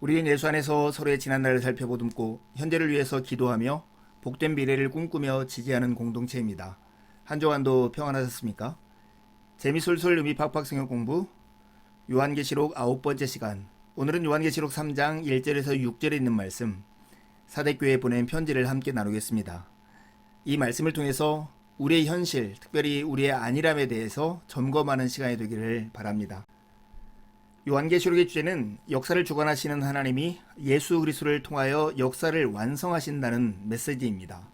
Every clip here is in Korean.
우리는 예수 안에서 서로의 지난날을 살펴보듬고 현재를 위해서 기도하며 복된 미래를 꿈꾸며 지지하는 공동체입니다. 한 주간도 평안하셨습니까? 재미솔솔 의미 팍팍 성경 공부 요한계시록 아홉 번째 시간 오늘은 요한계시록 3장 1절에서 6절에 있는 말씀 사대교회에 보낸 편지를 함께 나누겠습니다. 이 말씀을 통해서 우리의 현실, 특별히 우리의 안일함에 대해서 점검하는 시간이 되기를 바랍니다. 요한계시록의 주제는 역사를 주관하시는 하나님이 예수 그리스도를 통하여 역사를 완성하신다는 메시지입니다.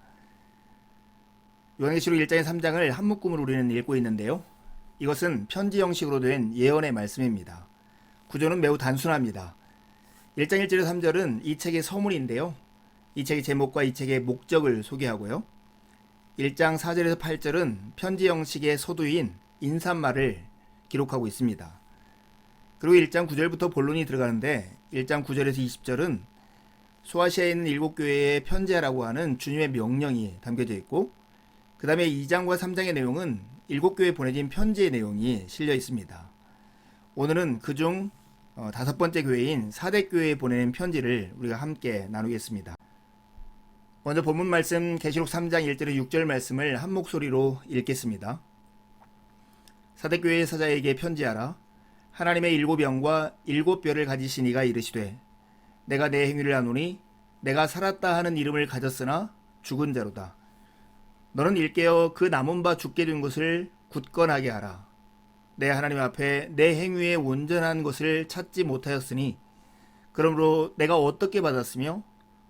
요한계시록 1장의 3장을 한 묶음으로 우리는 읽고 있는데요. 이것은 편지 형식으로 된 예언의 말씀입니다. 구조는 매우 단순합니다. 1장 1절에서 3절은 이 책의 서문인데요. 이 책의 제목과 이 책의 목적을 소개하고요. 1장 4절에서 8절은 편지 형식의 서두인 인사말을 기록하고 있습니다. 그리고 1장 9절부터 본론이 들어가는데 1장 9절에서 20절은 소아시아에 있는 일곱 교회에 편지하라고 하는 주님의 명령이 담겨져 있고 그 다음에 2장과 3장의 내용은 일곱 교회에 보내진 편지의 내용이 실려 있습니다. 오늘은 그중 어, 다섯 번째 교회인 사대 교회에 보내는 편지를 우리가 함께 나누겠습니다. 먼저 본문 말씀 계시록 3장 1절에 6절 말씀을 한 목소리로 읽겠습니다. 사대 교회의 사자에게 편지하라. 하나님의 일곱 영과 일곱 뼈를 가지신 이가 이르시되 내가 내 행위를 아노니 내가 살았다 하는 이름을 가졌으나 죽은 자로다. 너는 일깨어 그 남은 바 죽게 된 것을 굳건하게 하라. 내 하나님 앞에 내 행위의 온전한 것을 찾지 못하였으니 그러므로 내가 어떻게 받았으며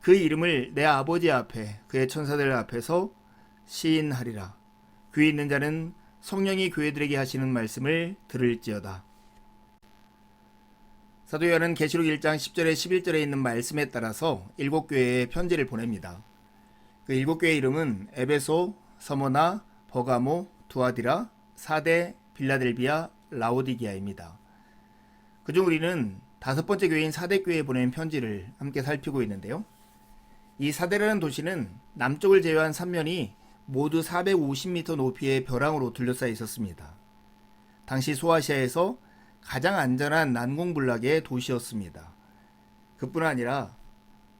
그 이름을 내 아버지 앞에 그의 천사들 앞에서 시인하리라. 귀 있는 자는 성령이 교회들에게 하시는 말씀을 들을지어다. 사도 요한은 계시록 1장 10절에 11절에 있는 말씀에 따라서 일곱 교회에 편지를 보냅니다. 그 일곱 교회의 이름은 에베소, 서머나, 버가모, 두아디라, 사데, 빌라델비아, 라오디기아입니다. 그중 우리는 다섯 번째 교회인 사대 교회에 보낸 편지를 함께 살피고 있는데요. 이 사대라는 도시는 남쪽을 제외한 삼면이 모두 450m 높이의 벼랑으로 둘러싸여 있었습니다. 당시 소아시아에서 가장 안전한 난공불락의 도시였습니다. 그뿐 아니라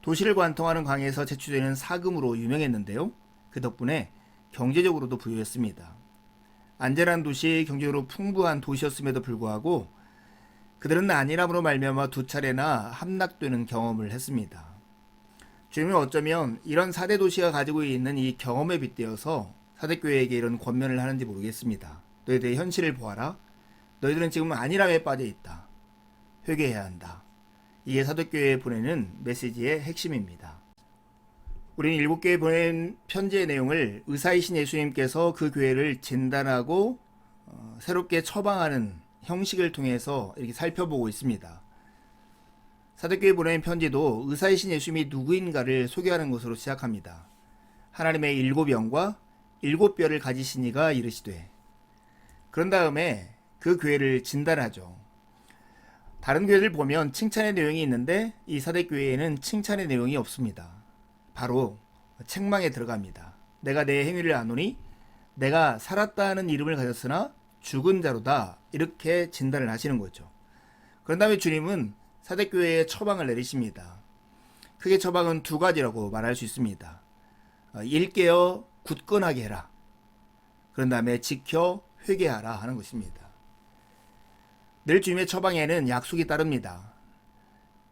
도시를 관통하는 강에서 채취되는 사금으로 유명했는데요. 그 덕분에 경제적으로도 부유했습니다. 안전한 도시, 경제적으로 풍부한 도시였음에도 불구하고 그들은 안일함으로 말미암아 두 차례나 함락되는 경험을 했습니다. 주님은 어쩌면 이런 사대 도시가 가지고 있는 이 경험에 빗대어서 사대교회에게 이런 권면을 하는지 모르겠습니다. 너희들의 현실을 보아라. 너희들은 지금 안일함에 빠져 있다. 회개해야 한다. 이게 사도교회에 보내는 메시지의 핵심입니다. 우리는 일곱 교회에 보낸 편지의 내용을 의사이신 예수님께서 그 교회를 진단하고 어, 새롭게 처방하는 형식을 통해서 이렇게 살펴보고 있습니다. 사도교회 보낸 편지도 의사이신 예수님이 누구인가를 소개하는 것으로 시작합니다. 하나님의 일곱 영과 일곱 뼈를 가지신 이가 이르시되 그런 다음에 그 교회를 진단하죠. 다른 교회를 보면 칭찬의 내용이 있는데 이 사대교회에는 칭찬의 내용이 없습니다. 바로 책망에 들어갑니다. 내가 내 행위를 아노니 내가 살았다 하는 이름을 가졌으나 죽은 자로다 이렇게 진단을 하시는 거죠. 그런 다음에 주님은 사대교회에 처방을 내리십니다. 크게 처방은 두 가지라고 말할 수 있습니다. 어, 일깨어 굳건하게 해라. 그런 다음에 지켜 회개하라 하는 것입니다. 늘 주님의 처방에는 약속이 따릅니다.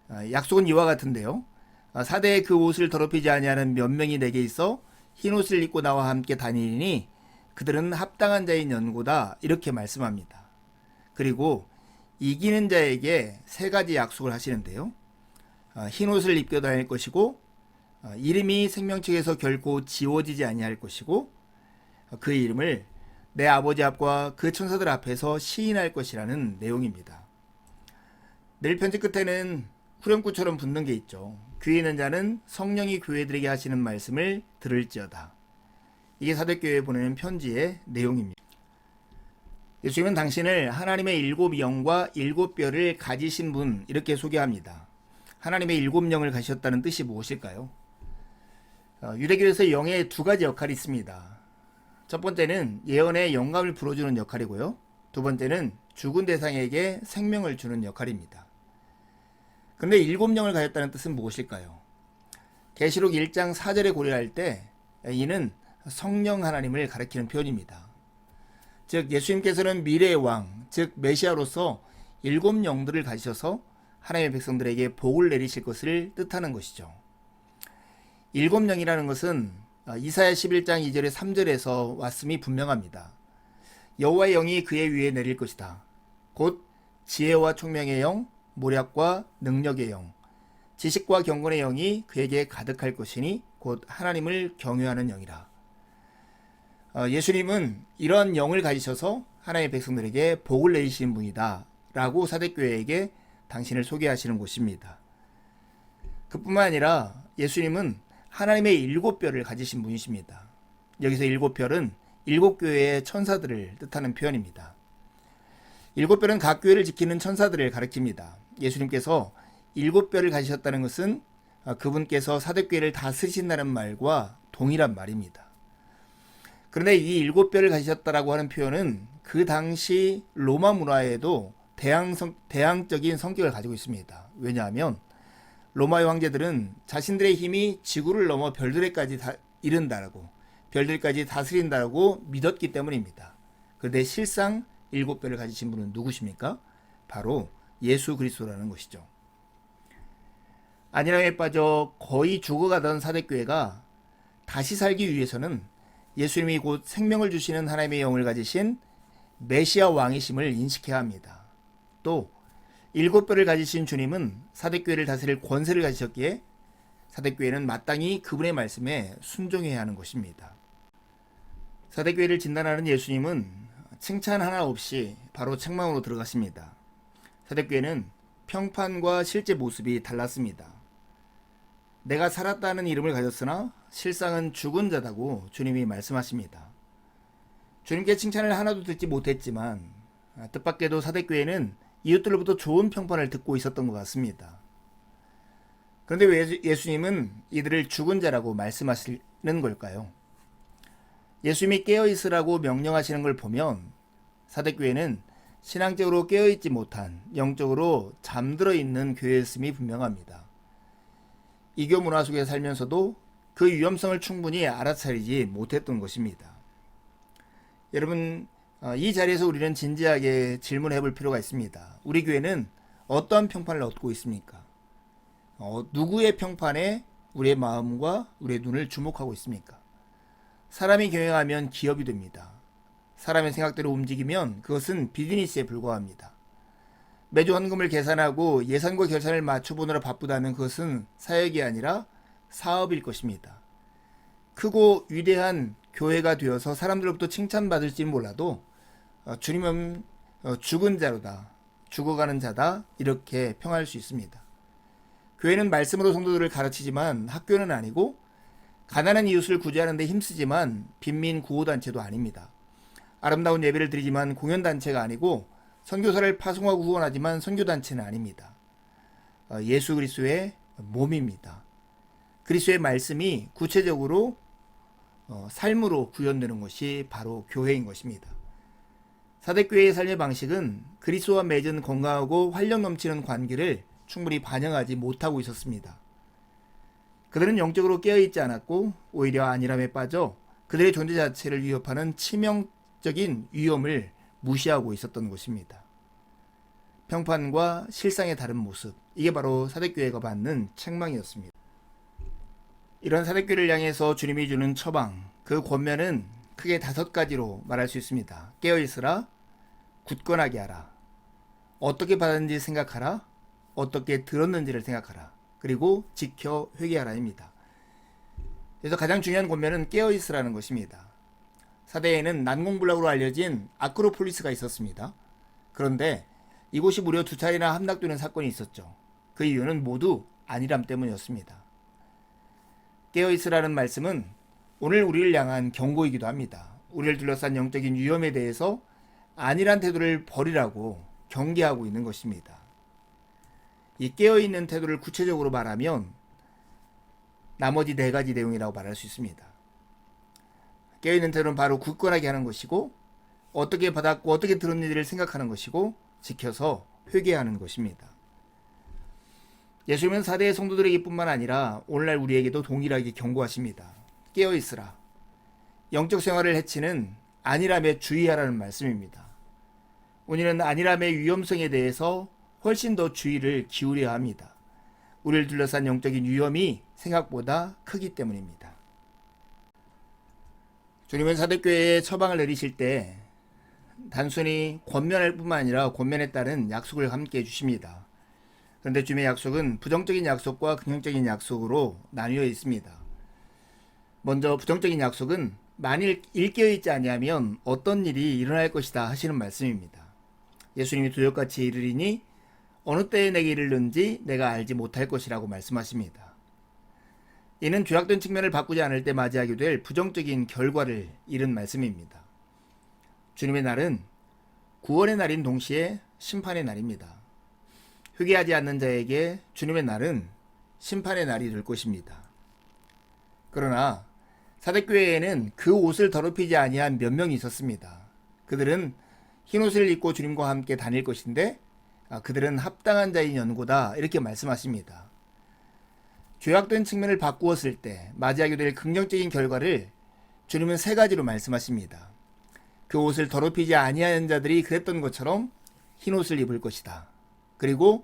어, 약속은 이와 같은데요. 어, 사대의 그 옷을 더럽히지 아니하는 몇 명이 내게 있어 흰 옷을 입고 나와 함께 다니니 그들은 합당한 자인 연고다 이렇게 말씀합니다. 그리고 이기는 자에게 세 가지 약속을 하시는데요. 어, 흰 옷을 입고 다닐 것이고 이름이 생명책에서 결코 지워지지 아니할 것이고 그 이름을 내 아버지 앞과 그 천사들 앞에서 시인할 것이라는 내용입니다. 늘 편지 끝에는 후렴구처럼 붙는 게 있죠. 귀 있는 자는 성령이 교회들에게 하시는 말씀을 들을지어다. 이게 사대교회에 보내는 편지의 내용입니다. 예수님은 당신을 하나님의 일곱 영과 일곱 뼈를 가지신 분 이렇게 소개합니다. 하나님의 일곱 영을 가셨다는 뜻이 무엇일까요? 어, 유대교에서 영의 두 가지 역할이 있습니다. 첫 번째는 예언의 영감을 불어주는 역할이고요. 두 번째는 죽은 대상에게 생명을 주는 역할입니다. 그런데 일곱 영을 가졌다는 뜻은 무엇일까요? 계시록 1장 4절에 고려할 때 이는 성령 하나님을 가리키는 표현입니다. 즉 예수님께서는 미래의 왕, 즉 메시아로서 일곱 영들을 가지셔서 하나님의 백성들에게 복을 내리실 것을 뜻하는 것이죠. 일곱 영이라는 것은 이사야 11장 2절에 3절에서 왔음이 분명합니다. 여호와의 영이 그의 위에 내릴 것이다. 곧 지혜와 총명의 영, 모략과 능력의 영, 지식과 경건의 영이 그에게 가득할 것이니 곧 하나님을 경외하는 영이라. 어, 예수님은 이런 영을 가지셔서 하나님의 백성들에게 복을 내리시는 분이다. 라고 사대교회에게 당신을 소개하시는 곳입니다. 그뿐만 아니라 예수님은 하나님의 일곱 별을 가지신 분이십니다. 여기서 일곱 별은 일곱 교회의 천사들을 뜻하는 표현입니다. 일곱 별은 각 교회를 지키는 천사들을 가리킵니다. 예수님께서 일곱 별을 가지셨다는 것은 그분께서 사대교회를 다스리신다는 말과 동일한 말입니다. 그런데 이 일곱 별을 가지셨다라고 하는 표현은 그 당시 로마 문화에도 대항성, 대항적인 성격을 가지고 있습니다. 왜냐하면 로마의 황제들은 자신들의 힘이 지구를 넘어 별들에까지 다 이른다라고 별들까지 다스린다고 믿었기 때문입니다. 그런데 실상 일곱 별을 가지신 분은 누구십니까? 바로 예수 그리스도라는 것이죠. 안일함에 빠져 거의 죽어가던 사대교회가 다시 살기 위해서는 예수님이 곧 생명을 주시는 하나님의 영을 가지신 메시아 왕이심을 인식해야 합니다. 또 일곱 뼈를 가지신 주님은 사대교회를 다스릴 권세를 가지셨기에 사대교회는 마땅히 그분의 말씀에 순종해야 하는 것입니다. 사대교회를 진단하는 예수님은 칭찬 하나 없이 바로 책망으로 들어가십니다. 사대교회는 평판과 실제 모습이 달랐습니다. 내가 살았다는 이름을 가졌으나 실상은 죽은 자다고 주님이 말씀하십니다. 주님께 칭찬을 하나도 듣지 못했지만 뜻밖에도 사대교회는 이웃들로부터 좋은 평판을 듣고 있었던 것 같습니다. 그런데 왜 예수님은 이들을 죽은 자라고 말씀하시는 걸까요? 예수님이 깨어 있으라고 명령하시는 걸 보면 사대교회는 신앙적으로 깨어 있지 못한 영적으로 잠들어 있는 교회였음이 분명합니다. 이교 문화 속에 살면서도 그 위험성을 충분히 알아차리지 못했던 것입니다. 여러분, 어, 이 자리에서 우리는 진지하게 질문해 볼 필요가 있습니다. 우리 교회는 어떠한 평판을 얻고 있습니까? 어, 누구의 평판에 우리의 마음과 우리의 눈을 주목하고 있습니까? 사람이 경영하면 기업이 됩니다. 사람의 생각대로 움직이면 그것은 비즈니스에 불과합니다. 매주 헌금을 계산하고 예산과 결산을 맞춰보느라 바쁘다면 그것은 사역이 아니라 사업일 것입니다. 크고 위대한 교회가 되어서 사람들로부터 칭찬받을지는 몰라도 어, 주님은 어, 죽은 자로다. 죽어가는 자다. 이렇게 평할 수 있습니다. 교회는 말씀으로 성도들을 가르치지만 학교는 아니고 가난한 이웃을 구제하는 데 힘쓰지만 빈민 구호단체도 아닙니다. 아름다운 예배를 드리지만 공연단체가 아니고 선교사를 파송하고 후원하지만 선교단체는 아닙니다. 어, 예수 그리스도의 몸입니다. 그리스도의 말씀이 구체적으로 삶으로 구현되는 것이 바로 교회인 것입니다. 사대교회의 삶의 방식은 그리스도와 맺은 건강하고 활력 넘치는 관계를 충분히 반영하지 못하고 있었습니다. 그들은 영적으로 깨어있지 않았고 오히려 안일함에 빠져 그들의 존재 자체를 위협하는 치명적인 위험을 무시하고 있었던 것입니다. 평판과 실상의 다른 모습, 이게 바로 사대교회가 받는 책망이었습니다. 이런 사대교회를 향해서 주님이 주는 처방, 그 권면은 크게 다섯 가지로 말할 수 있습니다. 깨어있으라, 굳건하게 하라, 어떻게 받았는지 생각하라, 어떻게 들었는지를 생각하라, 그리고 지켜 회개하라입니다. 그래서 가장 중요한 권면은 깨어있으라는 것입니다. 사대에는 난공불락으로 알려진 아크로폴리스가 있었습니다. 그런데 이곳이 무려 두 차례나 함락되는 사건이 있었죠. 그 이유는 모두 안일함 때문이었습니다. 깨어있으라는 말씀은 오늘 우리를 향한 경고이기도 합니다. 우리를 둘러싼 영적인 위험에 대해서 안일한 태도를 버리라고 경계하고 있는 것입니다. 이 깨어있는 태도를 구체적으로 말하면 나머지 네 가지 내용이라고 말할 수 있습니다. 깨어있는 태도는 바로 굳건하게 하는 것이고 어떻게 받았고 어떻게 들은 일을 생각하는 것이고 지켜서 회개하는 것입니다. 예수님은 사대의 성도들에게뿐만 아니라 오늘날 우리에게도 동일하게 경고하십니다. 깨어 있으라. 영적 생활을 해치는 안일함에 주의하라는 말씀입니다. 우리는 안일함의 위험성에 대해서 훨씬 더 주의를 기울여야 합니다. 우리를 둘러싼 영적인 위험이 생각보다 크기 때문입니다. 주님은 사대교회에 처방을 내리실 때 단순히 권면할 뿐만 아니라 권면에 따른 약속을 함께 해주십니다. 그런데 주님의 약속은 부정적인 약속과 긍정적인 약속으로 나뉘어 있습니다. 먼저 부정적인 약속은 만일 일깨어 있지 아니하면 어떤 일이 일어날 것이다 하시는 말씀입니다. 예수님이 두렵같이 이르리니 어느 때에 내게 이르는지 내가 알지 못할 것이라고 말씀하십니다. 이는 죄악된 측면을 바꾸지 않을 때 맞이하게 될 부정적인 결과를 이른 말씀입니다. 주님의 날은 구원의 날인 동시에 심판의 날입니다. 회개하지 않는 자에게 주님의 날은 심판의 날이 될 것입니다. 그러나 사대교회에는 그 옷을 더럽히지 아니한 몇 명이 있었습니다. 그들은 흰 옷을 입고 주님과 함께 다닐 것인데 아, 그들은 합당한 자인 연고다 이렇게 말씀하십니다. 죄악된 측면을 바꾸었을 때 맞이하게 될 긍정적인 결과를 주님은 세 가지로 말씀하십니다. 그 옷을 더럽히지 아니하는 자들이 그랬던 것처럼 흰 옷을 입을 것이다. 그리고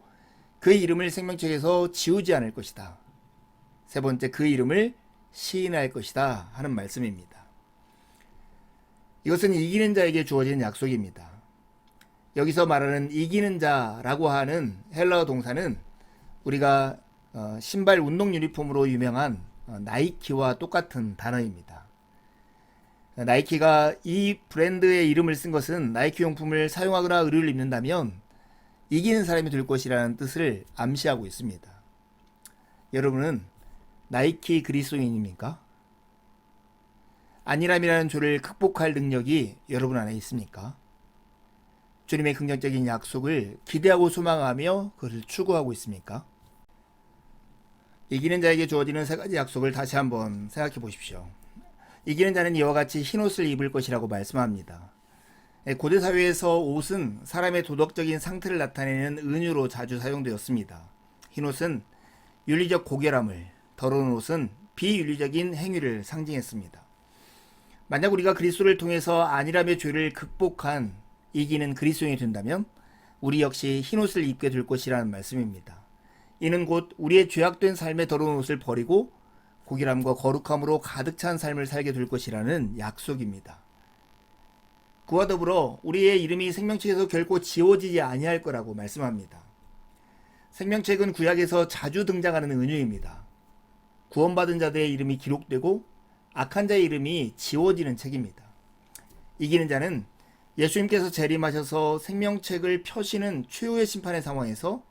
그 이름을 생명책에서 지우지 않을 것이다. 세 번째 그 이름을 시인할 것이다 하는 말씀입니다. 이것은 이기는 자에게 주어진 약속입니다. 여기서 말하는 이기는 자라고 하는 헬라어 동사는 우리가 어, 신발 운동 유니폼으로 유명한 어, 나이키와 똑같은 단어입니다. 나이키가 이 브랜드의 이름을 쓴 것은 나이키 용품을 사용하거나 의류를 입는다면 이기는 사람이 될 것이라는 뜻을 암시하고 있습니다. 여러분은 나이키 그리스도인입니까? 안일함이라는 죄를 극복할 능력이 여러분 안에 있습니까? 주님의 긍정적인 약속을 기대하고 소망하며 그것을 추구하고 있습니까? 이기는 자에게 주어지는 세 가지 약속을 다시 한번 생각해 보십시오. 이기는 자는 이와 같이 흰 옷을 입을 것이라고 말씀합니다. 예, 고대 사회에서 옷은 사람의 도덕적인 상태를 나타내는 은유로 자주 사용되었습니다. 흰 옷은 윤리적 고결함을, 더러운 옷은 비윤리적인 행위를 상징했습니다. 만약 우리가 그리스도를 통해서 안일함의 죄를 극복한 이기는 그리스도인이 된다면 우리 역시 흰 옷을 입게 될 것이라는 말씀입니다. 이는 곧 우리의 죄악된 삶의 더러운 옷을 버리고 고결함과 거룩함으로 가득 찬 삶을 살게 될 것이라는 약속입니다. 그와 더불어 우리의 이름이 생명책에서 결코 지워지지 아니할 거라고 말씀합니다. 생명책은 구약에서 자주 등장하는 은유입니다. 구원받은 자들의 이름이 기록되고 악한 자의 이름이 지워지는 책입니다. 이기는 자는 예수님께서 재림하셔서 생명책을 펴시는 최후의 심판의 상황에서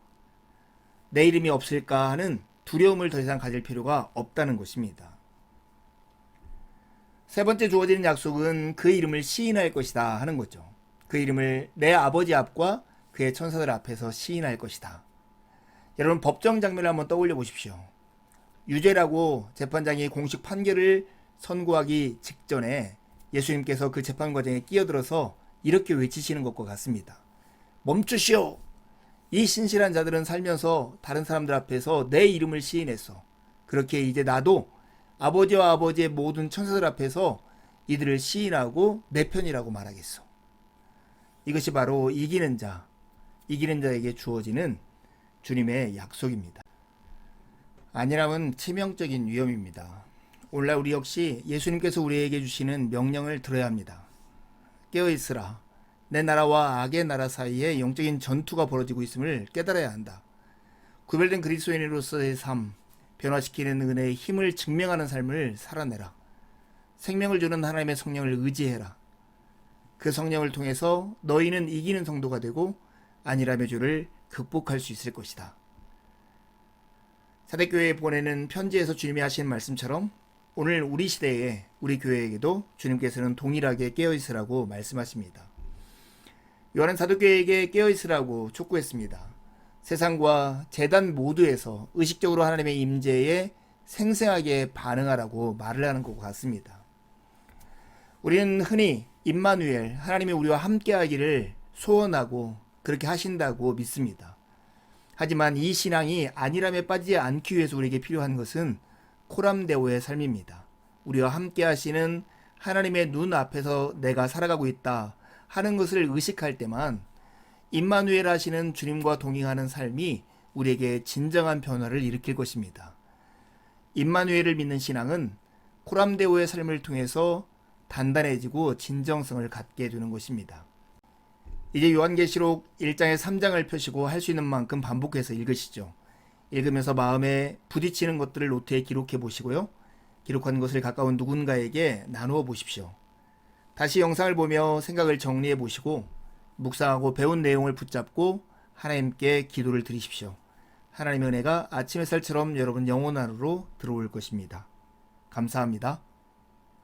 내 이름이 없을까 하는 두려움을 더 이상 가질 필요가 없다는 것입니다. 세 번째 주어지는 약속은 그 이름을 시인할 것이다 하는 거죠. 그 이름을 내 아버지 앞과 그의 천사들 앞에서 시인할 것이다. 여러분 법정 장면을 한번 떠올려 보십시오. 유죄라고 재판장이 공식 판결을 선고하기 직전에 예수님께서 그 재판 과정에 끼어들어서 이렇게 외치시는 것과 같습니다. 멈추시오! 이 신실한 자들은 살면서 다른 사람들 앞에서 내 이름을 시인했어. 그렇게 이제 나도 아버지와 아버지의 모든 천사들 앞에서 이들을 시인하고 내 편이라고 말하겠어. 이것이 바로 이기는 자, 이기는 자에게 주어지는 주님의 약속입니다. 안일함은 치명적인 위험입니다. 오늘날 우리 역시 예수님께서 우리에게 주시는 명령을 들어야 합니다. 깨어 있으라. 내 나라와 악의 나라 사이에 영적인 전투가 벌어지고 있음을 깨달아야 한다. 구별된 그리스도인으로서의 삶, 변화시키는 은혜의 힘을 증명하는 삶을 살아내라. 생명을 주는 하나님의 성령을 의지해라. 그 성령을 통해서 너희는 이기는 성도가 되고 아니라며 주를 극복할 수 있을 것이다. 사대교회에 보내는 편지에서 주님이 하신 말씀처럼 오늘 우리 시대에 우리 교회에게도 주님께서는 동일하게 깨어있으라고 말씀하십니다. 요한은 사도교회에게 깨어있으라고 촉구했습니다. 세상과 재단 모두에서 의식적으로 하나님의 임재에 생생하게 반응하라고 말을 하는 것 같습니다. 우리는 흔히 임마누엘 하나님이 우리와 함께하기를 소원하고 그렇게 하신다고 믿습니다. 하지만 이 신앙이 아니람에 빠지지 않기 위해서 우리에게 필요한 것은 코람데오의 삶입니다. 우리와 함께 하시는 하나님의 눈 앞에서 내가 살아가고 있다 하는 것을 의식할 때만 임마누엘 하시는 주님과 동행하는 삶이 우리에게 진정한 변화를 일으킬 것입니다. 임마누엘을 믿는 신앙은 코람데오의 삶을 통해서 단단해지고 진정성을 갖게 되는 것입니다. 이제 요한계시록 1장의 3장을 펴시고 할 수 있는 만큼 반복해서 읽으시죠. 읽으면서 마음에 부딪히는 것들을 노트에 기록해 보시고요. 기록한 것을 가까운 누군가에게 나누어 보십시오. 다시 영상을 보며 생각을 정리해 보시고 묵상하고 배운 내용을 붙잡고 하나님께 기도를 드리십시오. 하나님의 은혜가 아침 햇살처럼 여러분 영혼 안으로 들어올 것입니다. 감사합니다.